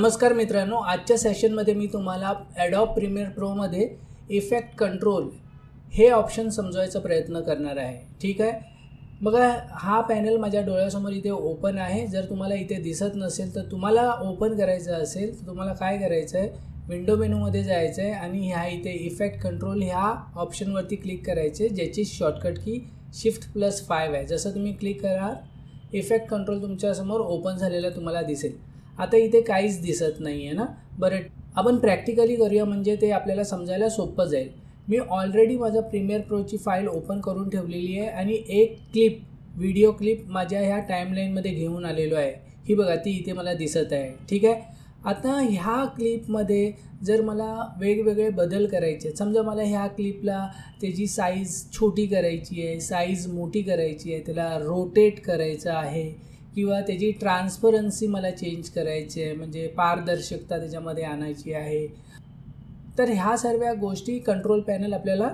नमस्कार मित्रांनो आजच्या सेशनमध्ये मी तुम्हाला ॲडॉप प्रीमियर प्रोमध्ये इफेक्ट कंट्रोल हे ऑप्शन समजवायचा प्रयत्न करणार आहे. ठीक आहे? बघा हा पॅनल माझ्या डोळ्यासमोर इथे ओपन आहे. जर तुम्हाला इथे दिसत नसेल तर तुम्हाला ओपन करायचं असेल तर तुम्हाला काय करायचं आहे विंडो मेनूमध्ये जायचं आहे आणि ह्या इथे इफेक्ट कंट्रोल ह्या ऑप्शनवरती क्लिक करायचे ज्याची शॉर्टकट की शिफ्ट प्लस फायव आहे. जसं तुम्ही क्लिक करा इफेक्ट कंट्रोल तुमच्यासमोर ओपन झालेलं तुम्हाला दिसेल. आता इथे काहीच दिसत नाही आहे ना? बरं आपण प्रॅक्टिकली करूया म्हणजे ते आपल्याला समजायला सोपं जाईल. मी ऑलरेडी माझा प्रीमियर प्रोची फाईल ओपन करून ठेवलेली आहे आणि एक क्लिप व्हिडिओ क्लिप माझ्या ह्या टाईमलाईनमध्ये घेऊन आलेलो आहे. ही बघा ती इथे मला दिसत आहे. ठीक आहे? आता ह्या क्लिपमध्ये जर मला वेगवेगळे बदल करायचे आहेत समजा मला ह्या क्लिपला त्याची साईज छोटी करायची आहे साईज मोठी करायची आहे त्याला रोटेट करायचं आहे किंवा त्याची ट्रान्सपरन्सी मला चेंज करायची आहे म्हणजे पारदर्शकता त्याच्यामध्ये आणायची आहे. तर ह्या सर्व गोष्टी कंट्रोल पॅनल आपल्याला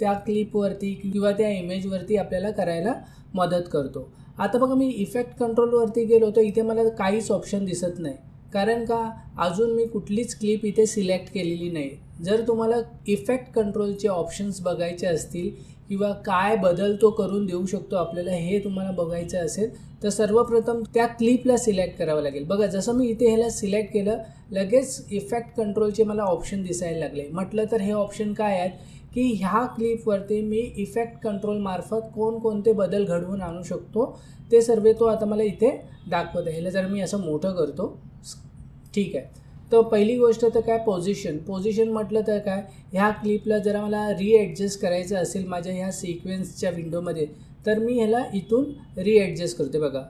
त्या क्लिपवरती किंवा त्या इमेजवरती आपल्याला करायला मदत करतो. आता बघा मी इफेक्ट कंट्रोलवरती गेलो तर इथे मला काहीच ऑप्शन दिसत नाही. कारण का? अजून मी कुठलीच क्लिप इथे सिलेक्ट केलेली नाही. जर तुम्हाला इफेक्ट कंट्रोलचे ऑप्शन्स बघायचे असतील किंवा काय बदल तो करून देऊ शकतो आपल्याला हे तुम्हाला बघायचं असेल तर सर्वप्रथम त्या क्लिपला सिलेक्ट करावं लागेल. बघा जसं मी इथे ह्याला सिलेक्ट केलं लगेच इफेक्ट कंट्रोलचे मला ऑप्शन दिसायला लागले. म्हटलं तर हे ऑप्शन काय आहेत? की ह्या क्लिपवरती मी इफेक्ट कंट्रोलमार्फत कोणकोणते बदल घडवून आणू शकतो ते सर्व तो आता मला इथे दाखवत आहे. ह्याला जर मी असं मोठं करतो ठीक आहे. तर पहिली गोष्ट तर काय पोझिशन पोझिशन म्हटलं तर काय ह्या क्लिपला जरा मला रिॲडजस्ट करायचं असेल माझ्या ह्या सिक्वेन्सच्या विंडोमध्ये तर मी ह्याला इथून रिॲडजस्ट करते बघा.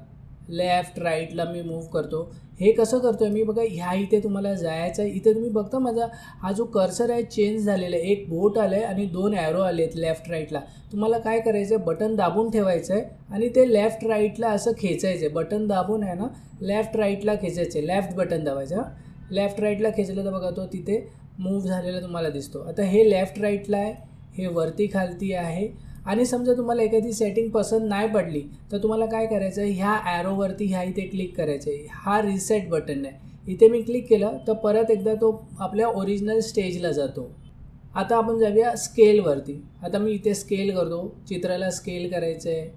लेफ्ट राईटला मी मूव्ह करतो. हे कसं करतो आहे मी बघा ह्या इथे तुम्हाला जायचं आहे. इथे तुम्ही बघता माझा हा जो कर्सर आहे चेंज झालेला आहे. एक बोट आलं आहे आणि दोन ॲरो आले आहेत लेफ्ट राईटला तुम्हाला काय करायचं आहे बटन दाबून ठेवायचं आहे आणि ते लेफ्ट राईटला असं खेचायचं आहे बटन दाबून आहे ना लेफ्ट राईटला खेचायचं आहे लेफ्ट बटन दाबायचं लेफ्ट राईटला खेचलं तर बघा तो तिथे मूव्ह झालेला तुम्हाला दिसतो. आता हे लेफ्ट राईटला आहे हे वरती खालती आहे. आणि समजा तुम्हाला एखादी सेटिंग पसंत नाही पडली तर तुम्हाला काय करायचं आहे? ह्या ॲरोवरती ह्या इथे क्लिक करायचं आहे. हा रिसेट बटन आहे. इथे मी क्लिक केलं तर परत एकदा तो आपल्या ओरिजिनल स्टेजला जातो. आता आपण जाऊया स्केलवरती आता मी इथे स्केल करतो. चित्राला स्केल करायचं आहे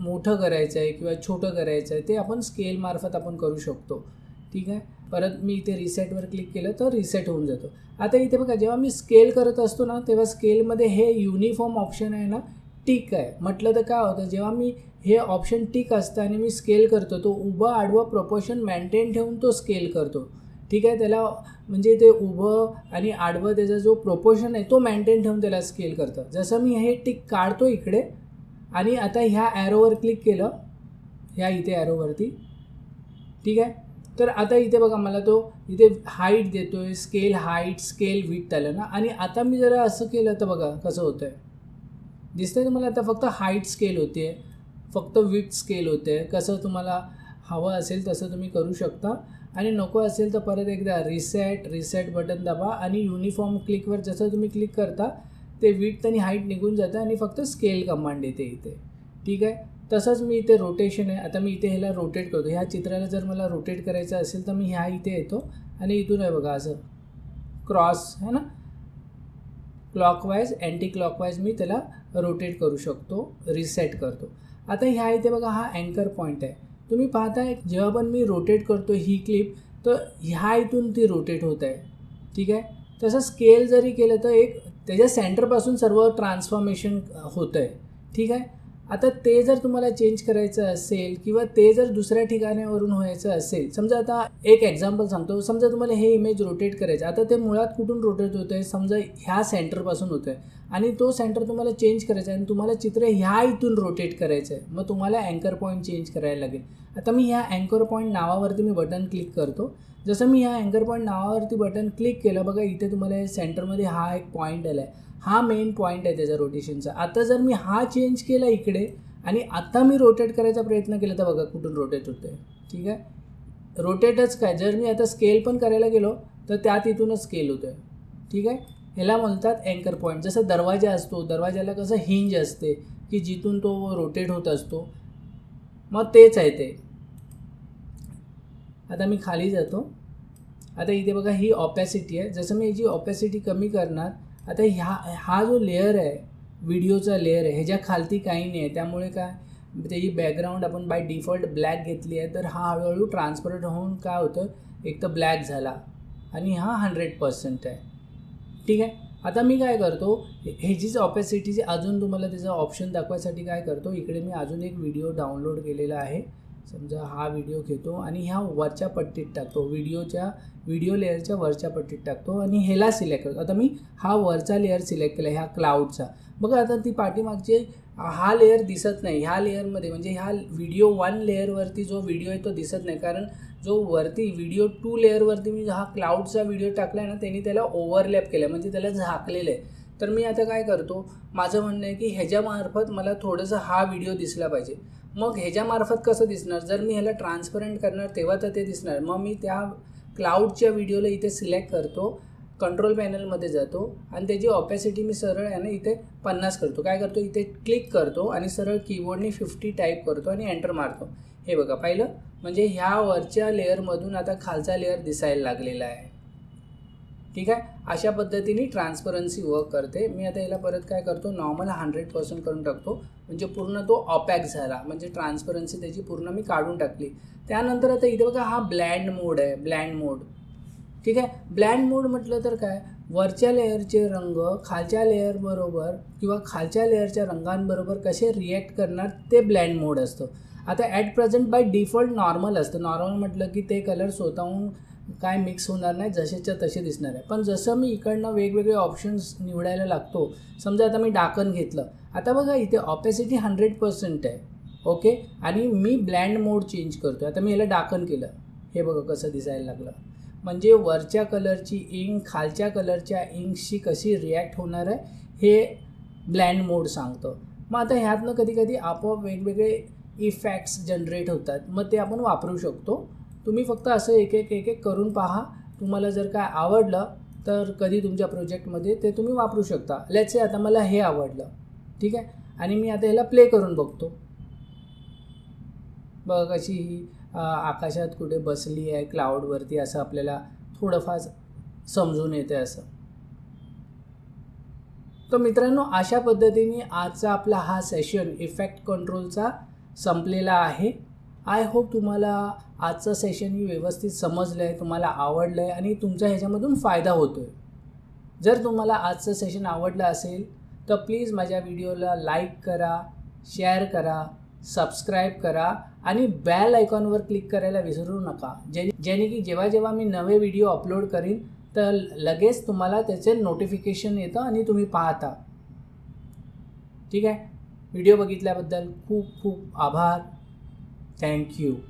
मोठं करायचं आहे किंवा छोटं करायचं आहे ते आपण स्केलमार्फत आपण करू शकतो. ठीक आहे? परत मी इथे रिसेटवर क्लिक केलं तर रिसेट होऊन जातो. आता इथे बघा जेव्हा मी स्केल करत असतो ना तेव्हा स्केलमध्ये हे युनिफॉर्म ऑप्शन आहे ना टिक आहे. म्हटलं तर काय होतं जेव्हा मी हे ऑप्शन टिक असतं आणि मी स्केल करतो तो उभं आडवं प्रपोशन मेंटेन ठेवून तो स्केल करतो. ठीक आहे? त्याला म्हणजे ते उभं आणि आडवं त्याचा जो प्रोपोर्शन आहे तो मेंटेन ठेवून त्याला स्केल करतं. जसं मी हे टिक काढतो इकडे आणि आता ह्या ॲरोवर क्लिक केलं ह्या इथे ॲरोवरती ठीक आहे? तर आता इथे बघा मला तो इथे हाईट देतो आहे स्केल हाईट स्केल विथ आलं ना? आणि आता मी जरा असं केलं तर बघा कसं होतं आहे दिसतंय तुम्हाला आता फक्त हाईट स्केल होते फक्त विथ स्केल होते. कसं तुम्हाला हवं असेल तसं तुम्ही करू शकता. आणि नको असेल तर परत एकदा रिसेट रिसेट बटन दाबा आणि युनिफॉर्म क्लिकवर जसं तुम्ही क्लिक करता ते विथ आणि हाईट निघून जातं आणि फक्त स्केल कमांड येते इथे. ठीक आहे? तसंच मी इथे रोटेशन आहे. आता मी इथे ह्याला रोटेट करतो. ह्या चित्राला जर मला रोटेट करायचं असेल तर मी ह्या इथे येतो आणि इथून आहे बघा असं क्रॉस है ना? क्लॉकवाईज अँटी क्लॉकवाईज मी त्याला रोटेट करू शकतो रिसेट करतो. आता ह्या इथे बघा हा अँकर पॉईंट आहे. तुम्ही पाहताय जेव्हा पण मी रोटेट करतो ही क्लिप तर ह्या इथून ती रोटेट होत आहे. ठीक आहे? तसं स्केल जरी केलं तर एक त्याच्या सेंटरपासून सर्व ट्रान्सफॉर्मेशन होतं आहे. ठीक आहे? आता ते जर तुम्हाला चेंज करायचं असेल किंवा ते जर दुसऱ्या ठिकाणावरून व्हायचं असेल समजा आता एक एक्झाम्पल सांगतो. समजा तुम्हाला हे इमेज रोटेट करायचं आता ते मुळात कुठून रोटेट होतं आहे समजा ह्या सेंटरपासून होतं आहे आणि तो सेंटर तुम्हाला चेंज करायचा आहे आणि तुम्हाला चित्र ह्या इथून रोटेट करायचं आहे. मग तुम्हाला अँकर पॉईंट चेंज करायला लागेल. आता मी ह्या अँकर पॉईंट नावावरती मी बटन क्लिक करतो. जसं मी ह्या अँकर पॉईंट नावावरती बटन क्लिक केलं बघा इथे तुम्हाला सेंटरमध्ये हा एक पॉईंट आला आहे हा मेन पॉईंट आहे त्याचा रोटेशनचा आता जर मी हा चेंज केला इकडे आणि आता मी रोटेट करायचा प्रयत्न केला तर बघा कुठून रोटेट होतं आहे ठीक आहे? रोटेटच काय? जर मी आता स्केल पण करायला गेलो तर त्यात इथूनच स्केल होतं आहे ठीक आहे? ह्याला म्हणतात अँकर पॉईंट जसं दरवाजा असतो दरवाजाला कसं हिंज असते की जिथून तो रोटेट होत असतो. मग तेच आहे ते. आता मी खाली जातो. आता इथे बघा ही ऑपॅसिटी आहे. जसं मी याची ऑपॅसिटी कमी करणार आता ह्या हा जो लेअर आहे व्हिडिओचा लेअर आहे ह्याच्या खालती काही नाही आहे. त्यामुळे काय? त्याची बॅकग्राऊंड आपण बाय डिफॉल्ट ब्लॅक घेतली आहे तर हा हळूहळू ट्रान्सपरंट होऊन काय होतं? एक तर ब्लॅक झाला आणि हा हंड्रेड पर्सेंट आहे. ठीक आहे? आता मी काय करतो? ह्याचीच ऑपॅसिटीची अजून तुम्हाला त्याचं ऑप्शन दाखवायसाठी काय करतो? इकडे मी अजून एक व्हिडिओ डाउनलोड केलेला आहे. समजा हा व्हिडिओ घेतो आणि ह्या वरच्या पट्टीत टाकतो. व्हिडिओच्या व्हिडिओ लेअरच्या वरच्या पट्टीत टाकतो आणि ह्याला सिलेक्ट करतो. आता मी हा वरचा लेअर सिलेक्ट केला ह्या क्लाउडचा बघा आता ती पाठीमागचे हा लेअर दिसत नाही. ह्या लेअरमध्ये म्हणजे ह्या व्हिडिओ वन लेअरवरती जो व्हिडिओ आहे तो दिसत नाही. कारण जो वरती व्हिडिओ टू लेअरवरती मी हा क्लाउडचा व्हिडिओ टाकला आहे ना त्यांनी त्याला ओव्हरलॅप केला म्हणजे त्याला झाकलेलं आहे तर मी आता काय करतो माझं म्हणणं आहे की ह्याच्यामार्फत मला थोडंसं हा व्हिडिओ दिसला पाहिजे. मग ह्याच्यामार्फत कसं दिसणार? जर मी ह्याला ट्रान्सपरंट करणार तेव्हा तर ते दिसणार. मग मी त्या क्लाउडच्या व्हिडिओला इथे सिलेक्ट करतो कंट्रोल पॅनलमध्ये जातो आणि त्याची ऑपॅसिटी मी सरळ आहे ना इथे पन्नास करतो. काय करतो? इथे क्लिक करतो आणि सरळ कीबोर्डने फिफ्टी टाईप करतो आणि एंटर मारतो. हे बघा पाहिलं? म्हणजे ह्या वरच्या लेअरमधून आता खालचा लेअर दिसायला लागलेला आहे. ठीक आहे? अशा पद्धतीने ट्रान्सपरन्सी वर्क करते. मी आता याला परत काय करतो? नॉर्मल हंड्रेड पर्सेंट करून टाकतो. म्हणजे पूर्ण तो ऑपॅक झाला. म्हणजे ट्रान्सपरन्सी त्याची पूर्ण मी काढून टाकली. त्यानंतर आता इथे बघा हा ब्लँड मोड आहे. ब्लँड मोड ठीक आहे? ब्लँड मोड म्हटलं तर काय? वरच्या लेअरचे रंग खालच्या लेअरबरोबर किंवा खालच्या लेअरच्या रंगांबरोबर कसे रिॲक्ट करणार ते ब्लँड मोड असतं. आता at present by default normal असतं. नॉर्मल म्हटलं की ते कलर स्वतःहून काय मिक्स होणार नाही जसेच्या तसे दिसणार आहे. पण जसं मी इकडनं वेगवेगळे ऑप्शन्स निवडायला लागतो समजा आता मी डाकण घेतलं. आता बघा इथे ऑपॅसिटी हंड्रेड पर्सेंट आहे ओके आणि मी ब्लँड मोड चेंज करतो आता मी याला डाकण केलं. हे बघा कसं दिसायला लागलं. म्हणजे वरच्या कलरची इंक खालच्या कलरच्या इंकशी कशी रिॲक्ट होणार आहे हे ब्लँड मोड सांगतो. मग आता ह्यातनं कधी कधी आपोआप वेगवेगळे इफॅक्ट्स जनरेट होतात. मग ते आपण वापरू शकतो. तुम्ही फक्त असं एक एक एक एक करून पहा. तुम्हाला जर काय आवडलं तर कधी तुमच्या प्रोजेक्टमध्ये ते तुम्ही वापरू शकता. लेट्स आता मला हे आवडलं. ठीक आहे? आणि मी आता ह्याला प्ले करून बघतो. बघा कशी ही आकाशात कुठे बसली आहे क्लाउडवरती असं आपल्याला थोडंफार समजून येते असं. तर मित्रांनो अशा पद्धतीने आजचा आपला हा सेशन इफेक्ट कंट्रोलचा संपलेला आहे. आय होप तुम्हाला आजचं सेशन मी व्यवस्थित समजलं आहे तुम्हाला आवडलं आहे आणि तुमचा ह्याच्यामधून फायदा होतो आहे जर तुम्हाला आजचं सेशन आवडलं असेल तर प्लीज माझ्या व्हिडिओला लाईक करा शेअर करा सबस्क्राईब करा आणि बॅल आयकॉनवर क्लिक करायला विसरू नका. जे जेणे की जेव्हा जेव्हा मी नवे व्हिडिओ अपलोड करीन तर लगेच तुम्हाला त्याचे नोटिफिकेशन येतं आणि तुम्ही पाहता. ठीक आहे? व्हिडिओ बघितल्याबद्दल खूप खूप आभार. Thank you.